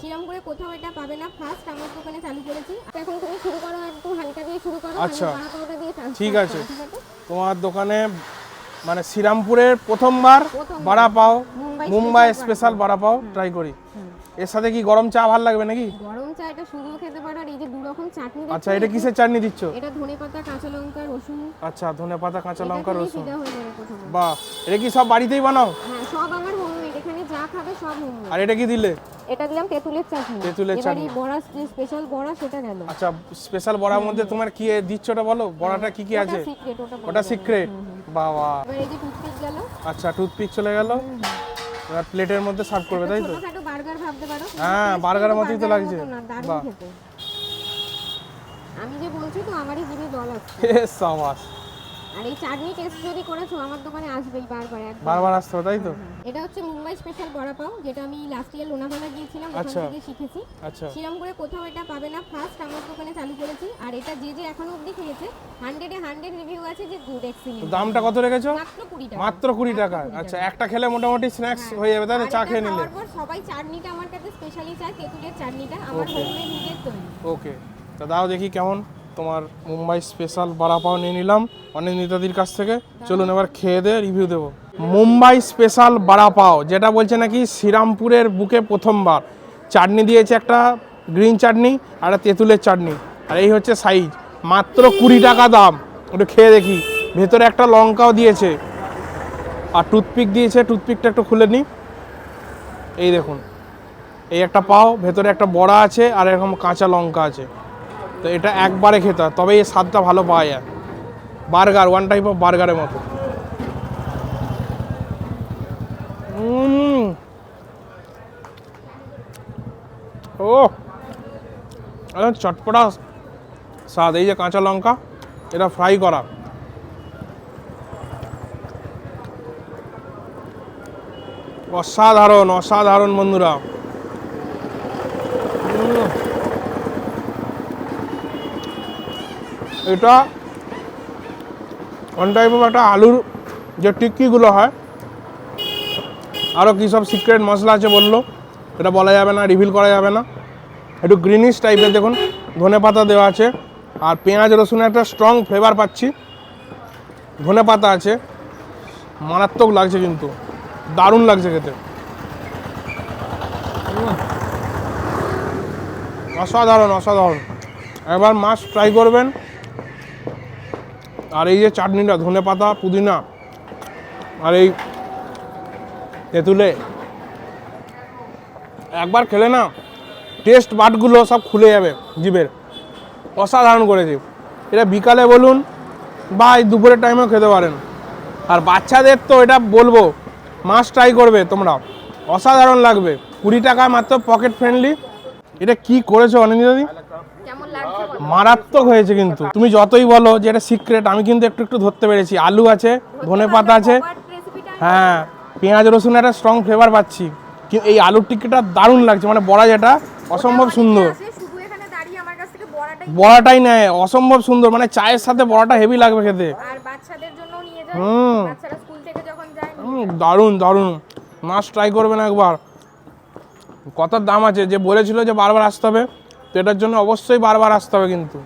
কিরম করে কোথাও এটা পাবে না? ফার্স্ট আমার দোকানে চালু করেছি। এখন তুমি শুরু করো একটু হালকা দিয়ে শুরু করো আচ্ছা। ঠিক আছে। তোমার দোকানে মানে শ্রীরামপুরের প্রথমবার। বড়া পাও। মুম্বাই স্পেশাল বড়া পাও। ট্রাই করি। এর সাথে কি গরম চা ভালো লাগবে নাকি? গরম চা এটা শুধু খেতে পারো আর এই যে দু রকম চাটনি আচ্ছা এটা কিসের চাটনি দিচ্ছ? এটা ধনে পাতা কাঁচা লঙ্কা রসুন। আচ্ছা ধনে পাতা কাঁচা লঙ্কা রসুন। বাহ এটা কি সব বাড়িতেই বানাও? হ্যাঁ সব আমার হোমমেড। এখানে যা খাবে সব হোমমেড। আর এটা কি দিলে? এটা দিলাম তেঁতুলের চাটনি। তেঁতুলের চাটনি। বড়া স্পেশাল বড়া সেটা গেল। আচ্ছা স্পেশাল বড়ার মধ্যে তোমার কি দিচ্ছ ওটা বলো? বড়াটা কি কি আছে? সিক্রেট ওটা সিক্রেট বাবা। এবার এই যে টুথপিক গেল। আচ্ছা টুথপিক চলে গেল। এবার প্লেটের মধ্যে সার্ভ করবে তাই তো? ছোটখাটো বার্গার ভাবতে পারো। হ্যাঁ, বার্গারের মতোই তো লাগছে। বাহ। আমি যে বলছি তো আমারই জিভে জল আসছে। এ সাবাস। আর এই চাটনি টেস্ট যদি করেছ আমার দোকানে আসবেই বারবার একবার বারবার আসতে হবে তাই তো? এটা হচ্ছে মুম্বাই স্পেশাল বড়া পাও যেটা আমি লাস্ট ইয়ার লোনাভালা গিয়েছিলাম ওখান আচ্ছা। থেকে শিখেছি। আচ্ছা। সেরকম করে কোথাও এটা পাবে না ফার্স্ট আমার দোকানে চালু করেছি আর এটা যে যে এখনও অবধি খেয়েছে হান্ড্রেডে হান্ড্রেড রিভিউ আছে যে গুড এক্সিলেন্ট দামটা কত রেখেছো? মাত্র কুড়ি টাকা। মাত্র কুড়ি টাকা। আচ্ছা একটা খেলে মোটামুটি স্ন্যাক্স হয়ে। যাবে তাই তো আর চা খেয়ে নিলে। সবাই চাটনিটা আমার কাছে স্পেশালি চায় তেঁতুলের চাটনিটা আমার হোমমেড নিজের তৈরি। ওকে তা দাও দেখি কেমন। তোমার মুম্বাই স্পেশাল বড়া পাও নিয়ে নিলাম। অনেক নেতাদির কাছ থেকে। চলুন এবার খেয়ে দিয়ে রিভিউ দেবো। মুম্বাই স্পেশাল বড়া পাও, যেটা বলছে নাকি শ্রীরামপুরের বুকে প্রথমবার। চাটনি দিয়েছে একটা গ্রিন চাটনি আর তেঁতুলের চাটনি। আর এই হচ্ছে সাইজ মাত্র কুড়ি টাকা দাম। ওটা খেয়ে দেখি। ভেতরে একটা লঙ্কাও দিয়েছে। আর টুথপিক দিয়েছে। টুথপিকটা একটু খুলে নিই এই দেখুন। এই একটা পাও, ভেতরে একটা বড়া আছে আর এরকম কাঁচা লঙ্কা আছে। তো এটা একবারে খেতে হয় তবেই এর স্বাদটা ভালো পাওয়া যায়। বার্গার ওয়ান টাইপ অফ বার্গারের মতো। ও চটপটা স্বাদ, এই যে কাঁচা লঙ্কা, এটা ফ্রাই করা। অসাধারণ অসাধারণ বন্ধুরা। এটা ওয়ান টাইপ একটা আলুর যে টিক্কিগুলো হয় আরও কী সব সিক্রেট মশলা আছে বলল, এটা বলা যাবে না রিভিল করা যাবে না। একটু গ্রিনিশ টাইপের দেখুন, ধনে পাতা দেওয়া আছে, আর পেঁয়াজ, রসুনের একটা স্ট্রং ফ্লেভার পাচ্ছি। ধনে পাতা আছে, মারাত্মক লাগছে কিন্তু, দারুণ লাগছে খেতে। অসাধারণ অসাধারণ। একবার মাছ ট্রাই করবেন। আর এই যে চাটনিটা, ধনে পাতা, পুদিনা, আর এই তেঁতুলে। একবার খেলে না টেস্ট বাটগুলো সব খুলে যাবে জিভের। অসাধারণ করেছে। এটা বিকালে বলুন বা এই দুপুরের টাইমেও খেতে পারেন। আর বাচ্চাদের তো এটা বলব মাছ ট্রাই করবে তোমরা। অসাধারণ লাগবে। কুড়ি টাকা মাত্র পকেট ফ্রেন্ডলি এটা কি করেছ অনিন্দিদি? মারাত্মক হয়েছে কিন্তু। তুমি যতই বলো যে এটা সিক্রেট আমি কিন্তু একটু একটু ধরতে পেরেছি। আলু আছে ধনে পাতা আছে। হ্যাঁ পেঁয়াজ রসুন একটা স্ট্রং ফ্লেভার পাচ্ছি। কিন্তু এই আলুর টিক্কিটা দারুণ লাগছে। মানে বড়া যেটা অসম্ভব সুন্দর। বড়াটাই নেয় অসম্ভব সুন্দর। মানে চায়ের সাথে বড়াটা হেভি লাগবে খেতে। হুম, দারুণ দারুণ। মাছ ট্রাই করবেন একবার। কত দাম আছে যে বলেছিল যে বারবার আসতে হবে। তো এটার জন্য অবশ্যই বারবার আসতে হবে কিন্তু।